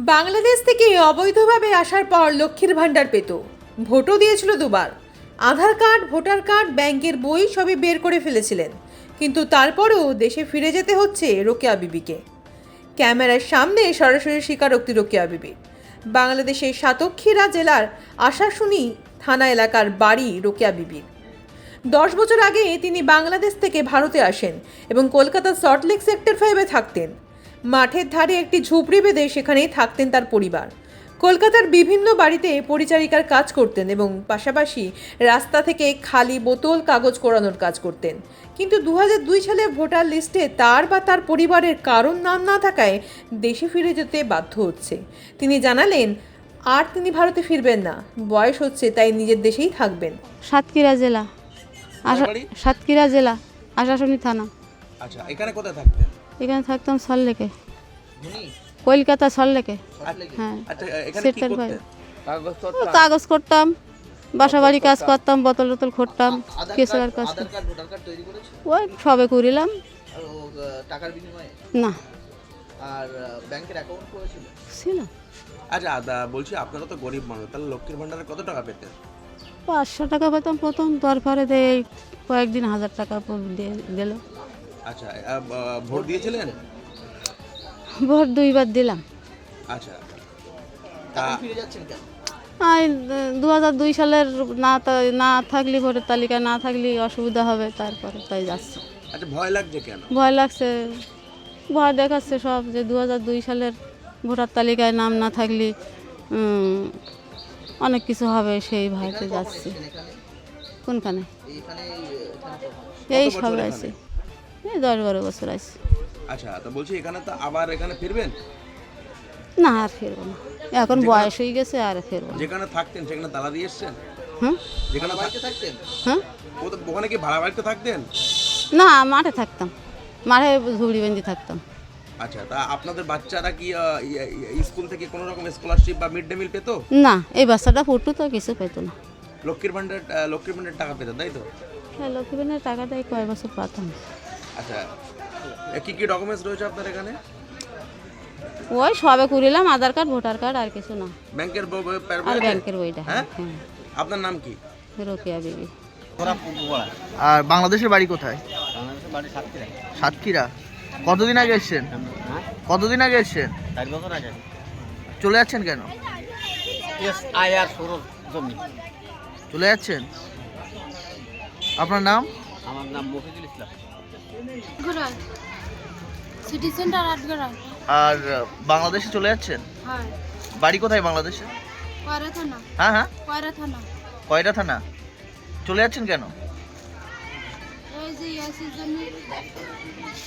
বাংলাদেশ থেকে অবৈধভাবে আসার পর লক্ষ্মীর ভাণ্ডার পেত। ভোটও দিয়েছিল দুবার। আধার কার্ড, ভোটার কার্ড, ব্যাংকের বই সবই বের করে ফেলেছিলেন। কিন্তু তারপরেও দেশে ফিরে যেতে হচ্ছে রোকেয়া বিবিকে। ক্যামেরার সামনে সরাসরি স্বীকারোক্তি রোকেয়া বিবির বাংলাদেশের সাতক্ষীরা জেলার আশাশুনি থানা এলাকার বাড়ি রোকেয়া বিবির। দশ বছর আগে তিনি বাংলাদেশ থেকে ভারতে আসেন এবং কলকাতার সল্টলেক সেক্টর ফাইভে থাকতেন। মাঠের ধারে একটি ঝুপড়ি বেঁধে সেখানেই থাকতেন তার পরিবার। কলকাতার বিভিন্ন বাড়িতে পরিচারিকার কাজ করতেন এবং পাশাপাশি রাস্তা থেকে খালি বোতল কাগজ কোরানোর কাজ করতেন। কিন্তু দু দুই সালে ভোটার লিস্টে তার বা তার পরিবারের কারণ নাম না থাকায় দেশে ফিরে যেতে বাধ্য হচ্ছে। তিনি জানালেন আর তিনি ভারতে ফিরবেন না। বয়স হচ্ছে তাই নিজের দেশেই থাকবেন। সাতক্ষীরা জেলা। সাতক্ষীরা জেলা আশাশুনি থানা। আচ্ছা এখানে কোথায় থাকতেন? এখানে থাকতাম সল্লেকে কলকাতা সল্লেকে হ্যাঁ। আচ্ছা এখানে সেটার বাইরে। কাগজ করতাম? বাসা বাড়ি কাজ করতাম। বোতল টোতল করতাম কেসের কাজ ওই সবে করিলাম। না। আর ব্যাংকের অ্যাকাউন্ট করেছিল? ছিল আচ্ছা বলছি আপনারা তো গরিব মানুষ তাহলে লক্ষ্মীর ভান্ডারে কত টাকা পেতেন? পাঁচশো টাকা পেতাম প্রথম তারপরে দিয়ে কয়েকদিন হাজার টাকা গেল। আচ্ছা ভোট দিয়েছিলেন? ভোট দুইবার দিলাম। আচ্ছা। তা ফিরে যাচ্ছেন কেন? আই দু হাজার দুই সালের না তা- না থাকলে ভোটের তালিকায় না থাকলে অসুবিধা হবে তারপরে তাই যাচ্ছে। আচ্ছা ভয় লাগছে কেন? ভয় লাগছে ভয় দেখাচ্ছে সব যে দু দুই সালের ভোটার তালিকায় নাম না থাকলে অনেক কিছু হবে সেই ভয়তে যাচ্ছি। কোনখানে? এই সব? আছে দশ বারো বছর আছে। আচ্ছা তো বলছি এখানে তো আবার এখানে ফিরবেন? না আর ফিরবো না। এখন বয়স হয়ে গেছে আর ফিরবো না। যেখানে থাকতেন সেখানে তালা দিয়ে এসছেন? হ্যাঁ যেখানে বাড়িতে থাকতেন? হ্যাঁ ও- ওখানে কি ভাড়া বাড়িতে থাকতেন? না মাঠে থাকতাম। মাঠে ঝুড়ি বেঁধে থাকতাম। আচ্ছা তা আপনাদের বাচ্চারা কি স্কুল থেকে কোনো রকম স্কলারশিপ বা মিড ডে মিল পেতো? না এই বাচ্চাটা ফুটু তো কিছু পেতো না। লক্ষ্মীর ভান্ডার লক্ষ্মীর ভান্ডার টাকা পেতেন তাই তো? হ্যাঁ লক্ষ্মীবেনের টাকাটা এই কয় বছর পাতাম। আচ্ছা কি কি ডকুমেন্টস রয়েছে আপনার এখানে? ওই সবে করিলাম আধার কার্ড ভোটার কার্ড আর কিছু না। ব্যাংকের বই- আর ব্যাংকের বইটা হ্যাঁ? হ্যাঁ। আপনার নাম কি? রোকেয়া বিবি। আর বাংলাদেশের বাড়ি কোথায়? সাতক্ষীরা। কতদিন আগে এসছেন? কতদিন আগে এসছেন? চলে যাচ্ছেন কেন? চলে যাচ্ছেন? আপনার নাম? আমার নাম মফিজুল ইসলাম। সিটি সেন্টার আটগড়ায় আর বাংলাদেশে চলে যাচ্ছেন? হ্যাঁ। বাড়ি কোথায় বাংলাদেশে? কয়রা থানা। হ্যাঁ হ্যাঁ। কয়রা থানা। চলে যাচ্ছেন কেন? এই যে ইয়াসির জন্য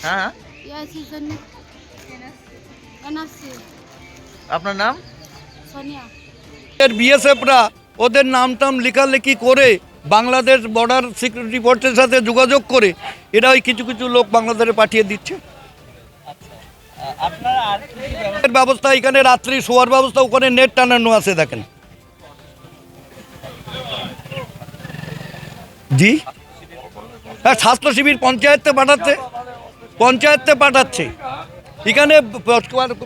হ্যাঁ হ্যাঁ। ইয়াসির জন্য এনআরসি আপনার নাম? সোনিয়া। এর বিএসএফরা ওদের নাম টাম লেখালেখি করে বাংলাদেশ বর্ডার সিকিউরিটি ফোর্সের সাথে যোগাযোগ করে এরা ওই কিছু কিছু লোক বাংলাদেশে পাঠিয়ে দিচ্ছে। ব্যবস্থা এখানে রাত্রি শোয়ার ব্যবস্থা ওখানে নেট টানানো আছে দেখেন। জি? হ্যাঁ স্বাস্থ্য শিবির পঞ্চায়েতে পাঠাচ্ছে পঞ্চায়েতে পাঠাচ্ছে। এখানে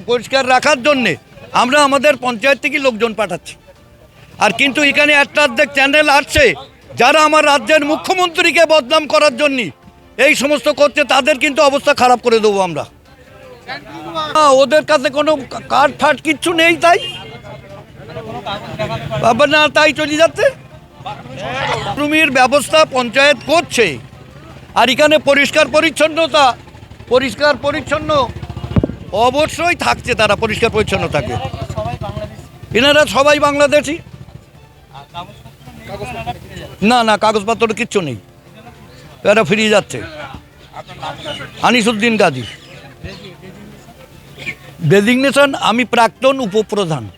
পরিষ্কার রাখার জন্যে আমরা আমাদের পঞ্চায়েত থেকে লোকজন পাঠাচ্ছি। আর কিন্তু এখানে একটা অর্ধেক চ্যানেল আসছে যারা আমার রাজ্যের মুখ্যমন্ত্রীকে বদনাম করার জন্য এই সমস্ত করছে, তাদের কিন্তু অবস্থা খারাপ করে দেবো আমরা। ওদের কাছে কোনো কার্ড ফাট কিচ্ছু নেই তাই। বাবা, না, তাই চলে যাচ্ছে। রুমির ব্যবস্থা পঞ্চায়েত করছে। আর এখানে পরিষ্কার পরিচ্ছন্নতা, পরিষ্কার পরিচ্ছন্ন অবশ্যই থাকছে তারা পরিষ্কার পরিচ্ছন্ন থাকে এনারা সবাই বাংলাদেশি। না না কাগজপত্র কিচ্ছু নেই। এরা ফিরিয়ে যাচ্ছে। আনিসুদ্দিন গাজী ডেজিগনেশন আমি প্রাক্তন উপপ্রধান।